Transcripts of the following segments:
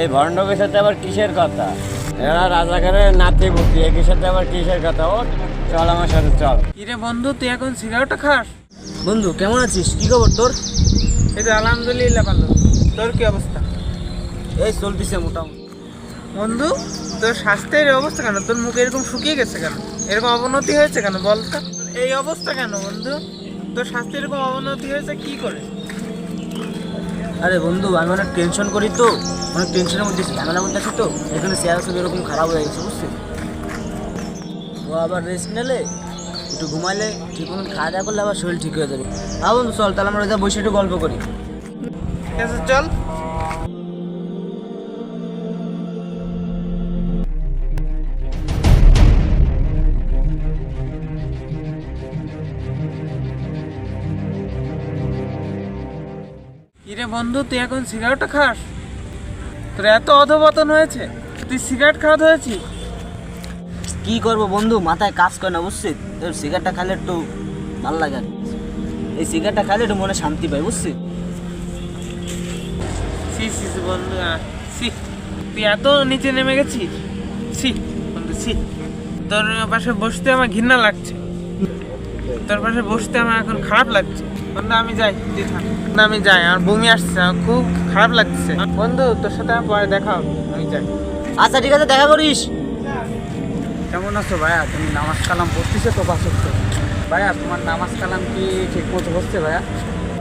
এই ভণ্ডকের সাথে আবার কিসের কথা? এরা রাজাকারের নাতি বুকি একই সাথে আবার কিসের কথা? ও চল আমার সাথে চল। কিরে বন্ধু তুই এখন সিগারেটটা খাস? বন্ধু কেমন আছিস? কি খবর তোর? এই তো আলহামদুলিল্লাহ ভালো। তোর কি অবস্থা? এই চলতিছে মোটামুটি। বন্ধু তোর স্বাস্থ্যের অবস্থা কেন? তোর মুখ এরকম শুকিয়ে গেছে কেন? এরকম অবনতি হয়েছে কেন? বল তো। এই অবস্থা কেন বন্ধু? তোর স্বাস্থ্য এরকম অবনতি হয়েছে কি করে? আরে বন্ধু, আমি অনেক টেনশন করি তো। অনেক টেনশনের মধ্যে ঝামেলার মধ্যে আছি তো। এখানে চেয়ার সব এরকম খারাপ হয়ে গেছে বুঝছিস ও আবার রেস্ট নিলে, একটু ঘুমাইলে ঠিক মতন খাওয়া দাওয়া করলে আবার শরীর ঠিক হয়ে যাবে। হ্যাঁ বন্ধু, চল, তাহলে আমরা যা বসে একটু গল্প করি। ঠিক আছে, চল। বন্ধু তুই এখন সিগারেটটা খাস? তোর এত অধপতন হয়েছে তুই সিগারেট খাওয়াতে হয়েছিস কি করব বন্ধু মাথায় কাজ করে না বুঝছিস? তোর সিগারেটটা খাইলে একটু ভালো লাগে আর কি। এই সিগারেটটা খাইলে একটু মনে শান্তি পাই বুঝছিস? সি সি সি বন্ধু আহ, সি তুই এত নিচে নেমে গেছিস? সি বন্ধু সি তোর পাশে বসতে আমার ঘৃণা লাগছে। তোর পাশে বসতে আমার এখন খারাপ লাগছে। বন্ধু আমি যাই। না আমি যাই। আমার বমি আসছে আমার খুব খারাপ লাগছে। বন্ধু তোর সাথে আমার পরে দেখা হবে। আমি যাই। আচ্ছা ঠিক আছে দেখা করিস। কেমন আছো ভাইয়া? তুমি নামাজ কালাম পড়তেছো তো পাঁচক তো ভাইয়া তোমার নামাজ কালাম কি ঠিক মতো হচ্ছে ভাইয়া?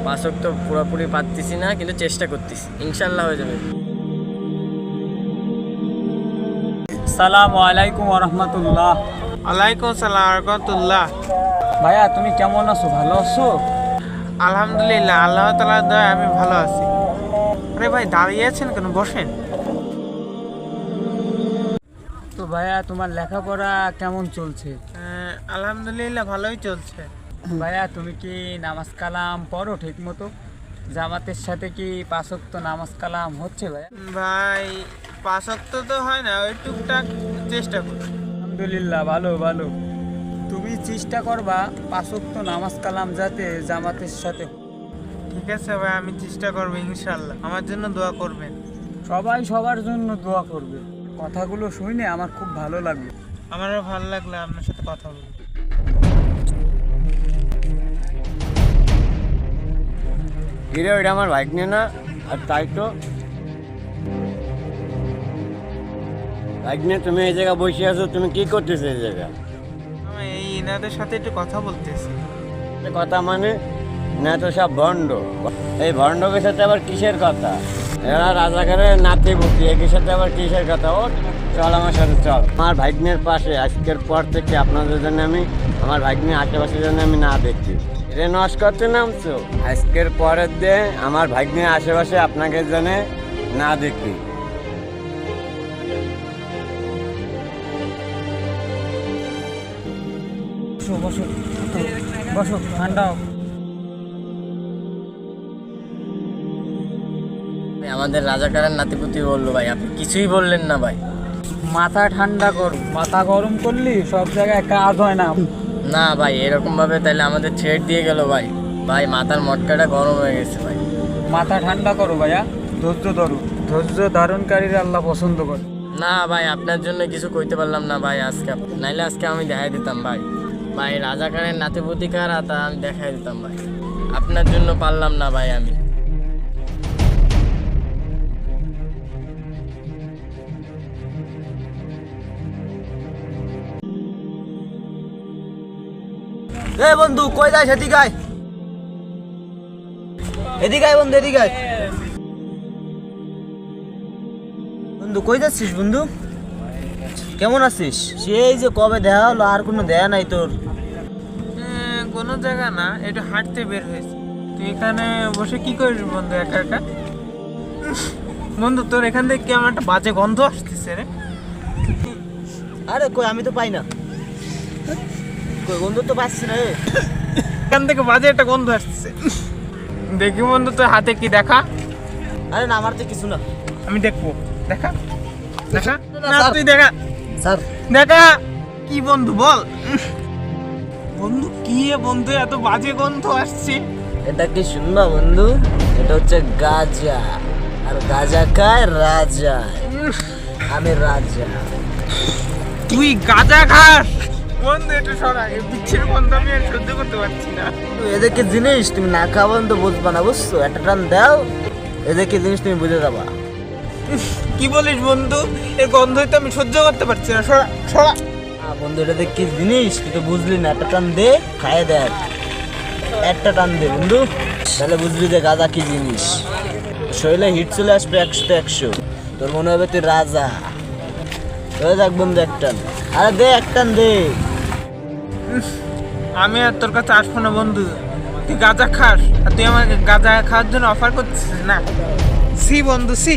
পাশক তো পুরোপুরি পারতেছি না কিন্তু চেষ্টা করতেছি। ইনশাল্লাহ হয়ে যাবে। সালাম আলাইকুম রহমতুল্লাহ। ওয়ালাইকুম সালাম রহমতুল্লাহ। ভাইয়া তুমি কেমন আছো? ভালো আছো? আলহামদুলিল্লাহ আল্লাহ তালার দয় আমি ভালো আছি। আরে ভাই দাঁড়িয়ে আছেন কেন? বসেন। তো ভাইয়া তোমার লেখাপড়া কেমন চলছে? আহ, আলহামদুলিল্লাহ ভালোই চলছে। ভাইয়া তুমি কি নামাজ কালাম পড়ো ঠিক মতো জামাতের সাথে কি পাঁচক তো নামাজ কালাম হচ্ছে ভাইয়া? ভাই পাঁচ অক্ত তো হয় না ওই টুকটাক চেষ্টা করি। আলহামদুলিল্লাহ ভালো ভালো। তুমি চেষ্টা করবা পাঁচক তো নামাজ কালাম যাতে জামাতের সাথে ঠিক আছে ভাই আমি চেষ্টা করব ইনশাল্লাহ। আমার জন্য দোয়া করবেন। সবাই সবার জন্য দোয়া করবে। কথাগুলো শুনে আমার খুব ভালো লাগল। আমারও ভালো লাগল আপনার সাথে কথা বলে। কিরে ওইটা আমার বাইক নিয়ে না? আর তাই তো। বাইক নিয়ে তুমি এই জায়গায় বসে আছো তুমি কি করতেছো এই জায়গায়? ইনাদের সাথে একটু কথা বলতেছি। কথা মানে? না তো সব ভণ্ড। এই ভণ্ডকের সাথে আবার কিসের কথা? এরা রাজাকারের নাতি বুকি একই সাথে আবার কিসের কথা? ও চল আমার সাথে চল। আমার ভাগ্নের পাশে, আজকের পর থেকে আপনাদের জন্য আমি, আমার ভাগ্নের আশেপাশের জন্য আমি না দেখছি। নস করতে নামছো? আজকের পরের দিয়ে আমার ভাগ্নের আশেপাশে আপনাকে জন্য না দেখি। বসো বসো বসো ঠান্ডা হোক। আমাদের রাজাকারের নাতিপুতি বলল ভাই আপনি কিছুই বললেন না ভাই। মাথা ঠান্ডা কর মাথা গরম করলি সব জায়গায় কাজ হয় না। না ভাই এরকম ভাবে তাহলে আমাদের ছেড় দিয়ে গেল ভাই। ভাই মাথার মটকাটা গরম হয়ে গেছে ভাই। মাথা ঠান্ডা করো ভাইয়া ধৈর্য ধরো। ধৈর্য ধারণকারীরা আল্লাহ পছন্দ করে। না ভাই আপনার জন্য কিছু কইতে পারলাম না ভাই আজকে নাইলে আজকে আমি দেখাই দিতাম ভাই। ভাই রাজাকারের নাতিপুতি কারা তা আমি দেখাই দিতাম ভাই। আপনার জন্য পারলাম না ভাই আমি। বন্ধু, কই যাস এদিকে? আয় এদিকে আয় বন্ধু, এদিকে আয়। বন্ধু, কই যাচ্ছিস বন্ধু? কেমন আছিস? সেই যে কবে দেখা হলো আর কোনো দেয়া নাই তোর? কোনো জায়গা না একটু হাঁটতে বের হয়েছে। তুই এখানে বসে কি করিস বন্ধু একা একা? বন্ধু তোর এখান থেকে কেমন একটা বাজে গন্ধ আসতেছে রে? আরে কই আমি তো পাই না। কই বন্ধু তো পাচ্ছি না রে এখান থেকে বাজে একটা গন্ধ আসতেছে। দেখি বন্ধু তোর হাতে কি দেখা? আরে না আমার তো কিছু না। আমি দেখব। দেখা? দেখা? না তুই দেখা। স্যার। দেখা কি বন্ধু বল? বন্ধু কি এ বন্ধু এত বাজে গন্ধ আসছে। এটা কি শুনবা বন্ধু? এটা হচ্ছে গাজা আর গাজা খায় রাজা। আমি রাজা। তুই গাঁজা খাস। বন্ধু একটু সরা এই বিচ্ছির বন্ধু আমি আর সহ্য করতে পারছি না। এদেরকে জিনিস তুমি না খাওয়ান তো বুঝবা না বুঝছ? একটা টান দাও। এদেরকে জিনিস তুমি বুঝে যাবা। কি বলিস বন্ধু? এর গন্ধই তো আমি সহ্য করতে পারছি না। সরা সরা। বন্ধু এটা দেখ কি জিনিস তুই তো বুঝলি না। একটা টান দে খায় দেখ। একটা টান দে বন্ধু। তাহলে বুঝবি যে গাঁজা কি জিনিস। শরীরে হিট চলে আসবে একশো একশো। তোর মনে হবে তুই রাজা। হয়ে যাক বন্ধু এক টান। আরে দে এক টান দে। আমি আর তোর কাছে আসব না বন্ধু। তুই গাঁজা খাস আর তুই আমাকে গাঁজা খাওয়ার জন্য অফার করছিস না? সি বন্ধু সি।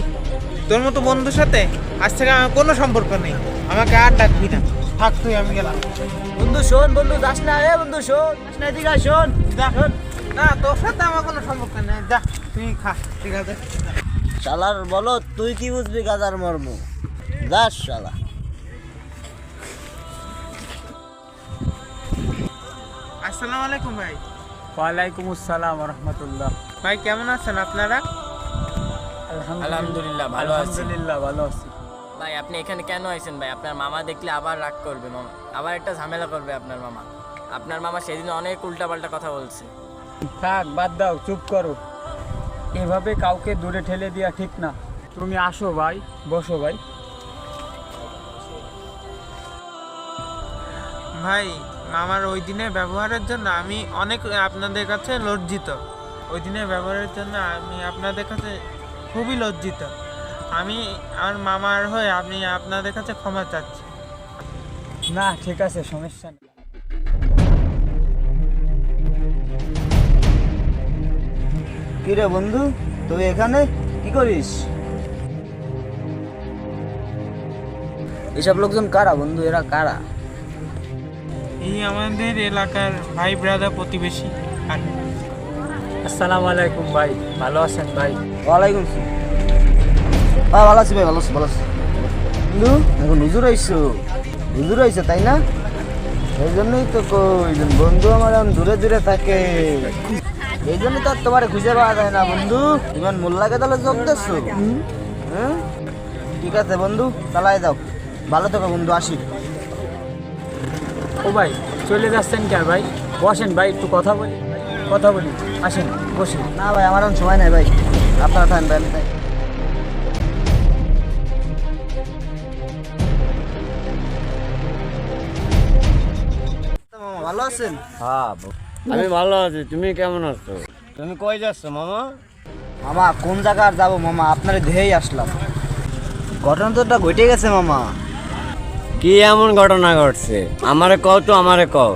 তোর মতো বন্ধুর সাথে আজ থেকে আমার কোনো সম্পর্ক নেই। আমাকে আর ডাকবি না। থাক তুই আমি গেলাম। বন্ধু শোন বন্ধু যাস না রে বন্ধু শোন। যাস না এদিকে শোন। যা না তোর সাথে আমার কোনো সম্পর্ক নেই। যা তুই খা ঠিক আছে? শালার বলো তুই কি বুঝবি গাজার মর্ম? যাস শালা। আসসালামু আলাইকুম ভাই। ওয়ালাইকুম আসসালাম রহমতুল্লাহ। ভাই কেমন আছেন আপনারা? আলহামদুলিল্লাহ। ভালো আছি। আলহামদুলিল্লাহ ভালো আছি। ভাই আপনি এখানে কেন আইছেন ভাই? আপনার মামা দেখলে আবার রাগ করবে মামা। আবার একটা ঝামেলা করবে আপনার মামা। আপনার মামা সেদিন অনেক উল্টাপাল্টা কথা বলছে। থাক বাদ দাও চুপ করো। এভাবে কাউকে দূরে ঠেলে দেওয়া ঠিক না। তুমি আসো ভাই বসো ভাই। ভাই মামার ওই দিনের ব্যবহারের জন্য আমি অনেক আপনাদের কাছে লজ্জিত। ওই দিনের ব্যবহারের জন্য আমি আপনাদের কাছে খুবই লজ্জিত। আমি আমার মামার হয়ে আপনি আপনাদের কাছে ক্ষমা চাচ্ছি। না ঠিক আছে সমস্যা নেই। কি রে বন্ধু তুই এখানে? কি করিস? এসব লোকজন কারা বন্ধু? এরা কারা? এই আমাদের এলাকার ভাই ব্রাদার প্রতিবেশী। আর আসসালামু আলাইকুম ভাই ভালো আছেন ভাই? ওয়ালাইকুম হ্যাঁ ভালো আছি ভাই ভালো আছি ভালো আছি। বন্ধু এখন হুজুর আইসো। হুজুর আইসো তাই না? এই জন্যই তো কই বন্ধু আমার এখন দূরে দূরে থাকে। এই জন্যই তো আর তোমার খুঁজে পাওয়া যায় না বন্ধু। ইমান মোল্লাকে তাহলে যোগ দিচ্ছো হ্যাঁ? ঠিক আছে বন্ধু চালাই যাও। ভালো থাকো বন্ধু আসি। ও ভাই চলে যাচ্ছেন কে ভাই? বসেন ভাই একটু কথা বলি কথা বলি আসেন। না ভাই আমার এখন সময় নাই ভাই। আপনারা থাকেন ভাই আমি। ভালো আছেন? হ্যাঁ আমি ভালো আছি তুমি কেমন আছো? তুমি কই যাচ্ছ মামা? মামা কোন জায়গা আর যাব মামা? আপনার দেহেই আসলাম। ঘটনা তো ঘটে গেছে মামা। কি এমন ঘটনা ঘটছে? আমারে কও তো আমারে কও।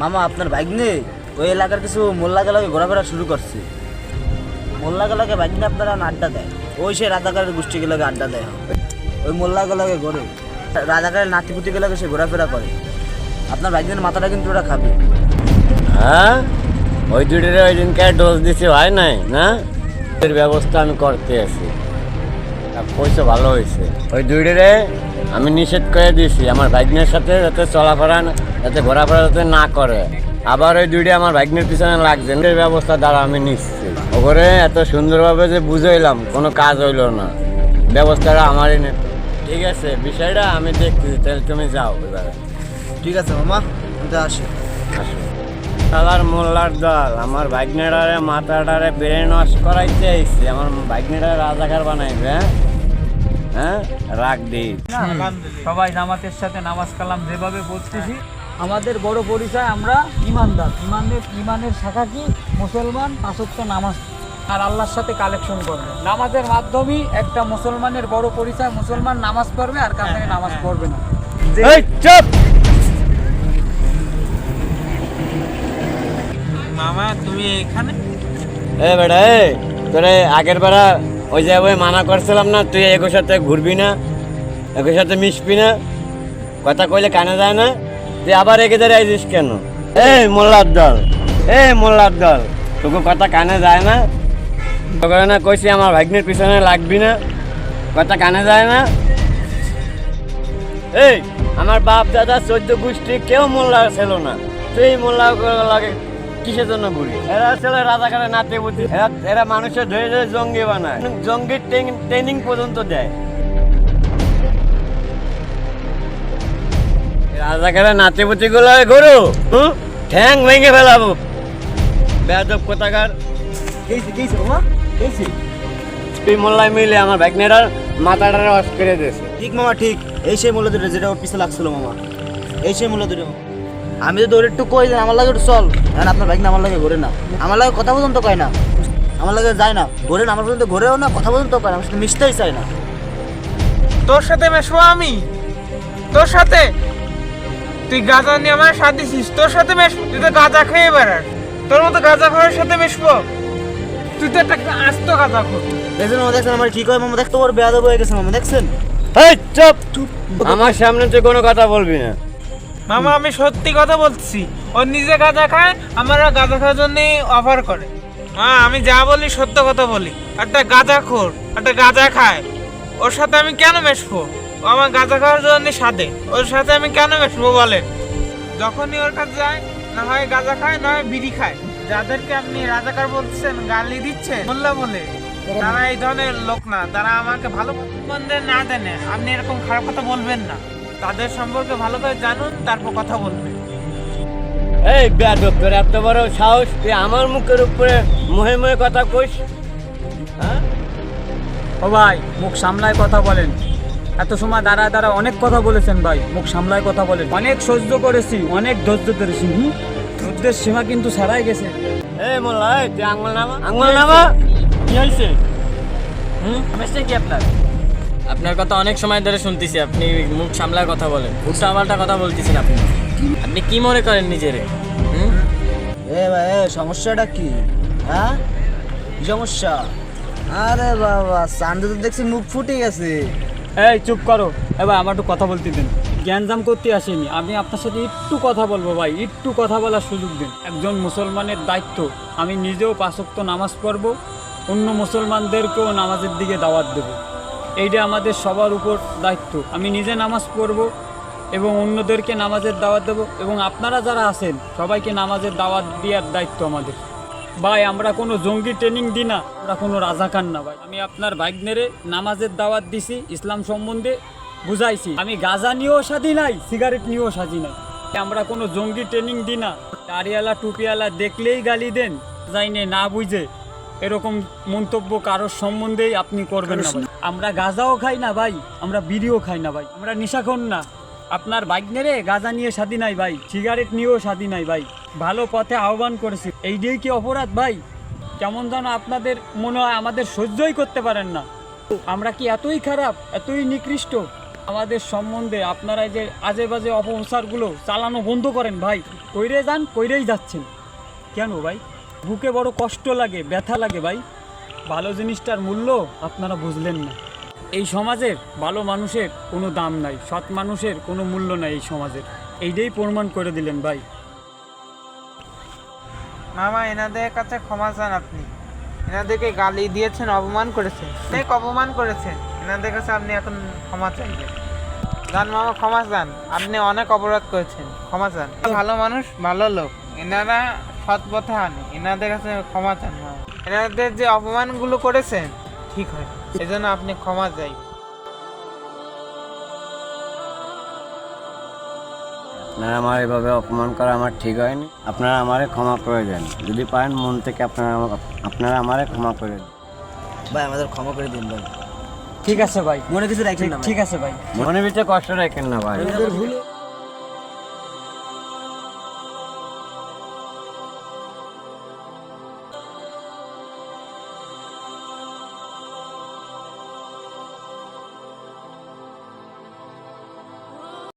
মামা আপনার বাইক নেই ওই এলাকার কিছু মোল্লা গেলাকে ঘোরাফেরা শুরু করছে। মোল্লা গেলাকে বাইক নিয়ে আপনারা আড্ডা দেয়। ওই সে রাজাকারের গোষ্ঠী গেলাকে আড্ডা দেয়। ওই মোল্লা গেলাকে ঘোরে। রাজাকারের নাতিপুতি গেলাকে সে ঘোরাফেরা করে। আপনার বাইক মাথাটা কিন্তু ওরা খাবে। হ্যাঁ? ওই দুটিরে ওই দিনকে ডোজ দিছে, হয় নাই, না? এর ব্যবস্থা আমি করতে আছি। কইছো ভালো হয়েছে ওই দুইটিরে আমি নিষেধ করে দিয়েছি আমার ভাগ্নের সাথে যাতে চলাফেরা যাতে ঘোরাফেরা যাতে না করে। আবার ওই দুইটি আমার ভাগ্নের পিছনে লাগছে। এর ব্যবস্থা দ্বারা আমি নিচ্ছি। ওখানে এত সুন্দরভাবে যে বুঝাইলাম কোনো কাজ হইল না। ব্যবস্থাটা আমারই নেই ঠিক আছে বিষয়টা আমি দেখছি তাহলে তুমি যাও এবারে। ঠিক আছে মামা আসি। শালার মোল্লার দল আমার ভাগ্নেটারে মাথাটারে ব্রেন ওয়াশ করাইতে আইছি। আমার ভাগ্নেটারে রাজাকার বানাইবে হ্যাঁ? হ্যাঁ? রাখ দি সবাই নামাজের সাথে নামাজ কালাম যেভাবে পড়তেছি। আমাদের বড় পরিচয় আমরা ইমানদার। ইমানের ইমানের শাখা কি? মুসলমান পাঁচত্ব নামাজ। আর আল্লাহর সাথে কালেকশন করবে। নামাজের মাধ্যমেই একটা মুসলমানের বড় পরিচয় মুসলমান নামাজ পড়বে আর কাছ থেকে নামাজ পড়বে না। এই মামা তুমি এখানে? এ বেটা এ তোরে আগের বেড়া ওই যে ওই মানা করছিলাম না তুই সাথে ঘুরবি না সাথে মিশবি না কথা কইলে কানে যায় না। তুই আবার এগে ধরে আইছিস কেন? এই মোল্লার দল, এই মোল্লার দল। তোকে কথা কানে যায় না? তোকে না কইছি আমার ভাগ্নের পিছনে লাগবি না? কথা কানে যায় না? এই, আমার বাপ, দাদা, চোদ্দ গোষ্ঠী কেউ মোল্লা ছিল না। তুই মোল্লা লাগে কিসের জন্য ঘুরি এরা ছিল রাজাকারে নাতে বুদ্ধি। এরা মানুষের ধরে ধরে জঙ্গি বানায়। জঙ্গির ট্রেনিং পর্যন্ত দেয়। রাজাকারে নাতে বুদ্ধি গুলো গরু হুম? ঠ্যাং ভেঙে ফেলাবো। বেদব কোথাকার? তুই মোল্লায় মিলে আমার ভাগ্নেরার মাথাটা রস করে দিয়েছে। ঠিক মামা ঠিক। এই সেই মূল্য দুটো যেটা ওর পিছে লাগছিল মামা। এই সেই মূল্য দুটো আমি তো দৌড়ে একটু কই দেন আমার লাগে একটু চল। এখন আপনার বাইক না আমার লাগে ঘোরে না। আমার লাগে কথা পর্যন্ত কয় না। আমার লাগে যায় না। ঘোরে না আমার পর্যন্ত ঘোরেও না কথা পর্যন্ত কয় না। আমার সাথে মিশতেই চায় না। তোর সাথে মেশবো আমি? তোর সাথে? তুই গাঁজা নিয়ে আমার সাথ দিছিস? তোর সাথে মেশবো তুই তো গাঁজা খেয়ে বেড়াস। তোর মতো গাঁজা খাওয়ার সাথে মেশবো? তুই তো একটা আস্ত গাঁজা খোর। দেখছেন মামা দেখছেন আমার কি কয়? মামা দেখতে ওর বেয়াদব হয়ে গেছে মামা দেখছেন? এই চুপ! আমার সামনে তুই কোনো কথা বলবি না। মামা আমি সত্যি কথা বলছি। ও নিজে গাঁজা খায় আমরা গাঁজা খাওয়ার জন্য অফার করে। মা আমি যা বলি সত্য কথা বলি। একটা গাঁজা খোর একটা গাঁজা খায়। ওর সাথে আমি কেন মেশবো? আমার গাঁজা খাওয়ার জন্য সাথে। ওর সাথে আমি কেন মেশবো বলেন? যখনই ওর কাছে যায় না হয় গাঁজা খায় না হয় বিড়ি খায়। যাদেরকে আপনি রাজাকার বলছেন গালি দিচ্ছেন মোল্লা বলে তারা এই ধরনের লোক না। তারা আমাকে ভালো মন্দে না জানে। আপনি এরকম খারাপ কথা বলবেন না। তাদের সম্পর্কে ভালো করে জানুন তারপর কথা বলবেন। এই বেদব তোর এত বড় সাহস তুই আমার মুখের উপরে মুহে মুহে কথা কইস? হ্যাঁ? ও ভাই মুখ সামলায় কথা বলেন। এত সময় দাঁড়ায় দাঁড়া অনেক কথা বলেছেন ভাই মুখ সামলায় কথা বলেন। অনেক সহ্য করেছি অনেক ধৈর্য ধরেছি হুম? ধৈর্যের সীমা কিন্তু ছাড়াই গেছে। এই মোল্লা এই তুই আঙুল নামা? আঙুল নামা? কি হয়েছে হুম? সমস্যা কি আপনার? আপনার কথা অনেক সময় ধরে শুনতেছি আপনি মুখ সামলার কথা বলেন। উল্টা পাল্টা কথা বলতেছেন আপনি। আপনি কি মনে করেন নিজেরে? হুম? এ ভাই সমস্যাটা কি? হ্যাঁ? সমস্যা? আরে বাবা সানডে তো দেখছি মুখ ফুটে গেছে। এই, চুপ করো। এ ভাই, আমার একটু কথা বলতে দিন। জ্ঞানজাম করতে আসিনি। আমি আপনার সাথে একটু কথা বলব ভাই, একটু কথা বলার সুযোগ দিন। একজন মুসলমানের দায়িত্ব। আমি নিজেও পাঁচক্ত নামাজ পড়ব, অন্য মুসলমানদেরকেও নামাজের দিকে দাওয়াত দেব। এইটা আমাদের সবার উপর দায়িত্ব। আমি নিজে নামাজ পড়ব এবং অন্যদেরকে নামাজের দাওয়াত দেব এবং আপনারা যারা আছেন, সবাইকে নামাজের দাওয়াত দেওয়ার দায়িত্ব আমাদের। ভাই আমরা কোনো জঙ্গি ট্রেনিং দিই না আমরা কোনো রাজাকার না ভাই। আমি আপনার বাইক নেড়ে নামাজের দাওয়াত দিছি ইসলাম সম্বন্ধে বুঝাইছি। আমি গাঁজা নিয়েও সাজি নাই সিগারেট নিয়েও সাজি নাই। আমরা কোনো জঙ্গি ট্রেনিং দিই না। দাড়িওয়ালা টুপিওয়ালা দেখলেই গালি দেন যাইনে না বুঝে। এরকম মন্তব্য কারোর সম্বন্ধেই আপনি করবেন না আমরা গাঁজাও খাই না ভাই আমরা বিড়িও খাই না ভাই। আমরা নিশাখন না। আপনার বাইক নেড়ে গাঁজা নিয়ে স্বাধী নাই ভাই সিগারেট নিয়েও স্বাধী নাই ভাই। ভালো পথে আহ্বান করেছি। এইটাই কি অপরাধ ভাই? কেমন যেন আপনাদের মনে হয় আমাদের সহ্যই করতে পারেন না। আমরা কি এতই খারাপ, এতই নিকৃষ্ট? আমাদের সম্বন্ধে আপনারা যে আজে বাজে অপপ্রচারগুলো চালানো বন্ধ করেন ভাই। কইরে যান, কইরেই যাচ্ছেন। কেন ভাই? বুকে বড় কষ্ট লাগে, ব্যথা লাগে ভাই। ভালো জিনিসটার মূল্য আপনারা বুঝলেন না। এই সমাজের ভালো মানুষের কোনো দাম নাই, সৎ মানুষের কোনো মূল্য নাই এই সমাজের। এইটাই প্রমাণ করে দিলেন ভাই। মামা, এনাদের কাছে ক্ষমা চান আপনি। এনাদেরকে গালি দিয়েছেন, অপমান করেছেন। অনেক অপমান করেছেন। এনাদের কাছে আপনি এখন ক্ষমা চাইবেন। জান মামা, ক্ষমা চান। আপনি অনেক অপরাধ করেছেন। ক্ষমা চান। ভালো মানুষ, ভালো লোক। এনারা সৎ পথে আনে এনাদের কাছে ক্ষমা চান মামা। এনাদের যে অপমানগুলো করেছেন ঠিক হয়। এজন্য আপনি ক্ষমা চাই। আপনারা আমার এভাবে অপমান করা আমার ঠিক হয়নি। আপনারা আমারে ক্ষমা করে দেন। যদি পারেন মন থেকে আপনারা আপনারা আমারে ক্ষমা করে দেন। ভাই আমাদের ক্ষমা করে দিন ভাই। ঠিক আছে ভাই। মনে কিছু রাখেন না ঠিক আছে ভাই। মনে ভিতরে কষ্ট রাখেন না ভাই। ভাই। ভুল